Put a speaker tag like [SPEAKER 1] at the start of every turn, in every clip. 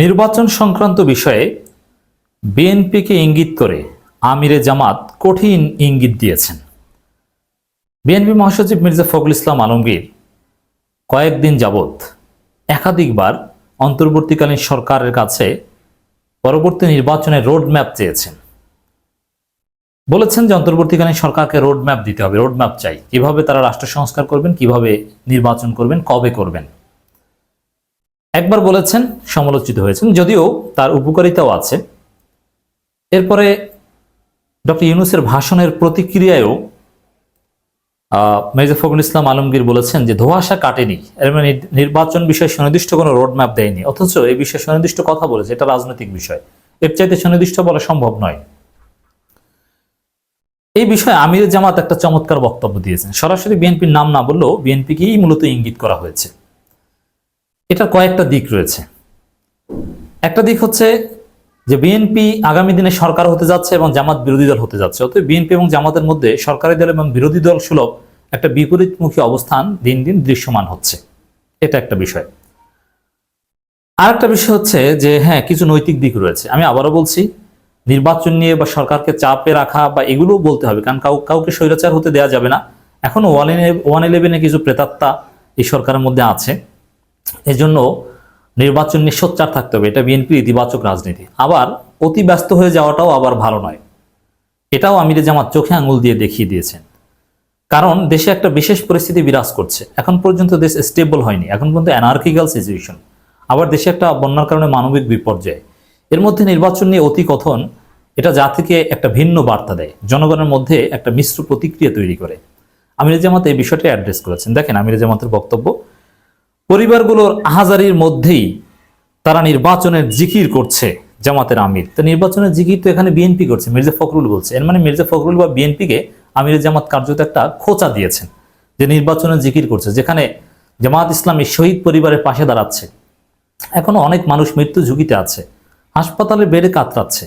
[SPEAKER 1] নির্বাচন সংক্রান্ত বিষয়ে বিএনপিকে ইঙ্গিত করে আমিরে জামাত কঠিন ইঙ্গিত দিয়েছেন। বিএনপি মহাসচিব মির্জা ফখরুল ইসলাম আলমগীর কয়েকদিন যাবৎ একাধিকবার অন্তর্বর্তীকালীন সরকারের কাছে পরবর্তী নির্বাচনের রোড ম্যাপ চেয়েছেন। বলেছেন যে অন্তর্বর্তীকালীন সরকারকে রোড ম্যাপ দিতে হবে রোড ম্যাপ চাই। কীভাবে তারা রাষ্ট্র সংস্কার করবেন, কীভাবে নির্বাচন করবেন, কবে করবেন? একবার বলেছেন, সমালোচিত হয়েছেন, যদিও তার উপকারিতাও আছে। এরপরে ডক্টর ইউনুসের ভাষণের প্রতিক্রিয়ায়ও মির্জা ফখরুল ইসলাম আলমগীর বলেছেন যে, ধোঁয়াশা কাটেনি। এর মানে নির্বাচন বিষয়ে সুনির্দিষ্ট কোনো রোড ম্যাপ দেয়নি। অথচ এই বিষয়ে সুনির্দিষ্ট কথা বলেছে, এটা রাজনৈতিক বিষয়। এর চাইতে সুনির্দিষ্ট বলা সম্ভব নয়। এই বিষয়ে আমির জামাত একটা চমৎকার বক্তব্য দিয়েছেন। সরাসরি বিএনপির নাম না বললেও বিএনপিকেই মূলত ইঙ্গিত করা হয়েছে। এটার কয়েকটা দিক রয়েছে। একটা দিক হচ্ছে যে বিএনপি আগামী দিনে সরকার হতে যাচ্ছে এবং জামাত বিরোধী দল হতে যাচ্ছে। অতএব বিএনপি এবং জামাতের মধ্যে সরকারি দল এবং বিরোধী দল সুলভ একটা বিপরীতমুখী অবস্থান দিন দিন দৃশ্যমান হচ্ছে। এটা একটা বিষয়। আর একটা বিষয় হচ্ছে যে হ্যাঁ কিছু নৈতিক দিক রয়েছে। আমি আবারও বলছি, নির্বাচন নিয়ে বা সরকারকে চাপে রাখা বা এগুলোও বলতে হবে, কারণ কাউ, কাউকে স্বৈরাচার হতে দেওয়া যাবে না। এখন ওয়ান ওয়ান ইলেভেনে কিছু প্রেতাত্মা এই সরকারের মধ্যে আছে। এজন্য নির্বাচন নিয়ে সোচ্চার থাকতে হবে। এটা বিএনপির ইতিবাচক রাজনীতি। আবার অতি ব্যস্ত হয়ে যাওয়াটাও আবার ভালো নয়। এটাও আমিরে জামাত চোখে আঙুল দিয়ে দেখিয়ে দিয়েছেন। কারণ দেশে একটা বিশেষ পরিস্থিতি বিরাজ করছে। এখন পর্যন্ত দেশ স্টেবল হয়নি। এখন পর্যন্ত অ্যানার্কিক্যাল সিচুয়েশন আবার দেশে একটা বন্যার কারণে মানবিক বিপর্যয়। এর মধ্যে নির্বাচন নিয়ে অতি কথন এটা জাতিকে একটা ভিন্ন বার্তা দেয়। জনগণের মধ্যে একটা মিশ্র প্রতিক্রিয়া তৈরি করে। আমির জামাত এই বিষয়টি অ্যাড্রেস করেছেন। দেখেন আমির জামাতের বক্তব্য। পরিবারগুলোর আহাজারির মধ্যেই তারা নির্বাচনের জিকির করছে জামাতের আমির। তো নির্বাচনের জিকির তো এখানে বিএনপি করছে, মির্জা ফখরুল বলছে। এর মানে মির্জা ফখরুল বা বিএনপিকে আমির জামাত কার্যত একটা খোঁচা দিয়েছেন যে নির্বাচনের জিকির করছে, যেখানে জামাত ইসলামী শহীদ পরিবারের পাশে দাঁড়াচ্ছে। এখনও অনেক মানুষ মৃত্যু ঝুঁকিতে আছে, হাসপাতালে বেড়ে কাতরাচ্ছে।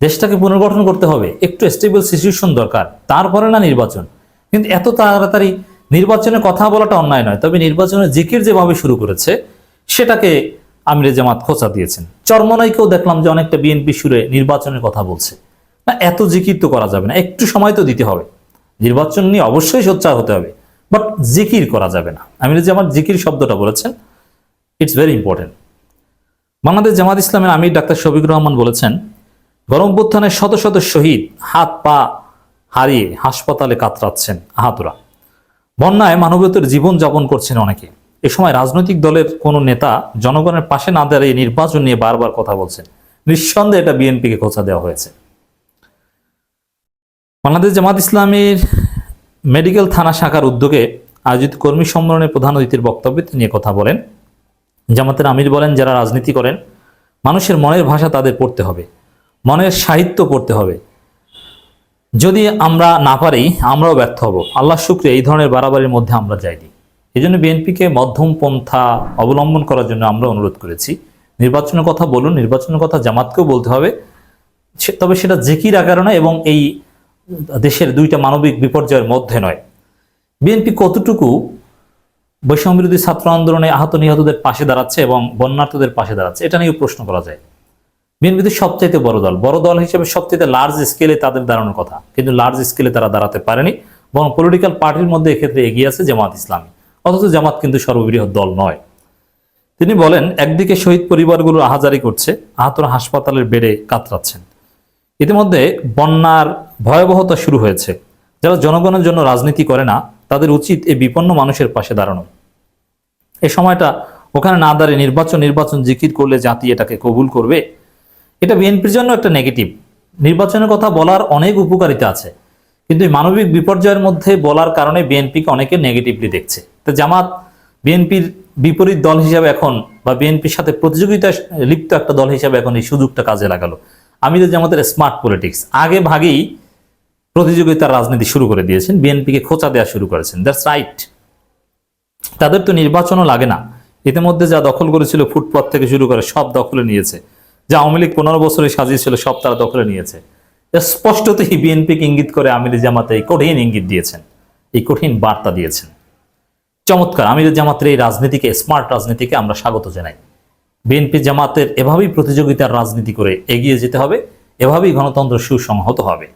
[SPEAKER 1] দেশটাকে পুনর্গঠন করতে হবে, একটু স্টেবল সিচুয়েশন দরকার, তারপরে না নির্বাচন। কিন্তু এত তাড়াতাড়ি নির্বাচনের কথা বলাটা অন্যায় নয়, তবে নির্বাচনের জিকির যেভাবে শুরু করেছে, সেটাকে আমিরে জামাত খোঁচা দিয়েছেন। চরমনাইকেও দেখলাম যে অনেকটা বিএনপি সুরে নির্বাচনের কথা বলছে। না, এত জিকির তো করা যাবে না, একটু সময় তো দিতে হবে। নির্বাচন নিয়ে অবশ্যই সোচ্চার হতে হবে, বাট জিকির করা যাবে না। আমিরে জামাত জিকির শব্দটা বলেছেন, it's very important. Bangladesh Jamaat ইসলামের আমির ডাক্তার শফিকুর রহমান বলেছেন, গণঅভ্যুত্থানের শত শত শহীদ হাত পা হারিয়ে হাসপাতালে কাতরাচ্ছেন আহাতুরা। বন্যায় মানবতার জীবন যাপন করছেন অনেকে। এ সময় রাজনৈতিক দলের কোনো নেতা জনগণের পাশে না দাঁড়িয়ে নির্বাচন নিয়ে বারবার কথা বলছেন। নিঃসন্দেহে এটা বিএনপিকে খোঁচা দেওয়া হয়েছে। বাংলাদেশ জামাত ইসলামের মেডিকেল থানা শাখার উদ্যোগে আয়োজিত কর্মী সম্মেলনে প্রধান অতিথির বক্তব্যে তিনি কথা বলেন। জামাতের আমির বলেন, যারা রাজনীতি করেন, মানুষের মনের ভাষা তাদের পড়তে হবে। মনের সাহিত্য পড়তে হবে। যদি আমরা না পারি, আমরাও ব্যর্থ হব। আল্লাহ শুক্রিয়া, এই ধরনের বাড়াবাড়ির মধ্যে আমরা যাইনি। এই জন্য বিএনপিকে মধ্যম পন্থা অবলম্বন করার জন্য আমরা অনুরোধ করেছি। নির্বাচনের কথা বলুন, নির্বাচনের কথা জামাতকেও বলতে হবে। তবে সেটা জেকির আকারে নয় এবং এই দেশের দুইটা মানবিক বিপর্যয়ের মধ্যে নয়। বিএনপি কতটুকু বৈষম্য বিরোধী ছাত্র আন্দোলনে আহত নিহতদের পাশে দাঁড়াচ্ছে এবং বন্যার্থদের পাশে দাঁড়াচ্ছে, এটা নিয়েও প্রশ্ন করা যায়। বিএনপি সবচাইতে বড় দল। বড় দল হিসেবে সবচাইতে লার্জ স্কেলে তাদের দাঁড়ানোর কথা। কিন্তু লার্জ স্কেলে তারা দাঁড়াতে পারেনি, বরং পলিটিক্যাল পার্টির মধ্যে এক্ষেত্রে এগিয়ে আছে জামাত ইসলামী। অথচ জামাত কিন্তু সর্ববৃহৎ দল নয়। তিনি বলেন, একদিকে শহীদ পরিবারগুলো আহাজারি করছে, আহতরা হাসপাতালের বেডে কাতরাচ্ছেন। ইতিমধ্যে বন্যার ভয়াবহতা শুরু হয়েছে। যারা জনগণের জন্য রাজনীতি করে না, তাদের উচিত এই বিপন্ন মানুষের পাশে দাঁড়ানো। এই সময়টা ওখানে না দাঁড়িয়ে নির্বাচন নির্বাচন জিকির করলে জাতি এটাকে কবুল করবে এটা বিএনপির জন্য একটা নেগেটিভ নির্বাচনের কথা বলার অনেক উপকারিতা আছে, কিন্তু মানবিক বিপর্যয়ের মধ্যে বলার কারণে বিএনপিকে অনেকে নেগেটিভলি দেখছে। তো জামাত বিএনপির বিপরীত দল হিসাবে এখন বা বিএনপির সাথে প্রতিযোগিতায় লিপ্ত একটা দল হিসাবে এখন এই সুযোগটা কাজে লাগালো। আমির জামাতের স্মার্ট পলিটিক্স আগে ভাগেই প্রতিযোগিতার রাজনীতি শুরু করে দিয়েছেন, বিএনপিকে খোঁচা দেওয়া শুরু করেছেন। দ্যাটস রাইট তাদের তো নির্বাচনও লাগে না। ইতিমধ্যে যা দখল করেছিল ফুটপাথ থেকে শুরু করে সব দখলে নিয়েছে। যা আওয়ামী লীগ পনেরো বছরে সাজিয়েছিল সব তারা দখলে নিয়েছে। স্পষ্টতই বিএনপিকে ইঙ্গিত করে আমির জামাতে এই কঠিন ইঙ্গিত দিয়েছেন, এই কঠিন বার্তা দিয়েছেন। চমৎকার, আমির জামাতের এই রাজনীতিকে, স্মার্ট রাজনীতিকে আমরা স্বাগত জানাই। বিএনপি জামাতের এভাবেই প্রতিযোগিতার রাজনীতি করে এগিয়ে যেতে হবে, এভাবেই গণতন্ত্র সুসংহত হবে।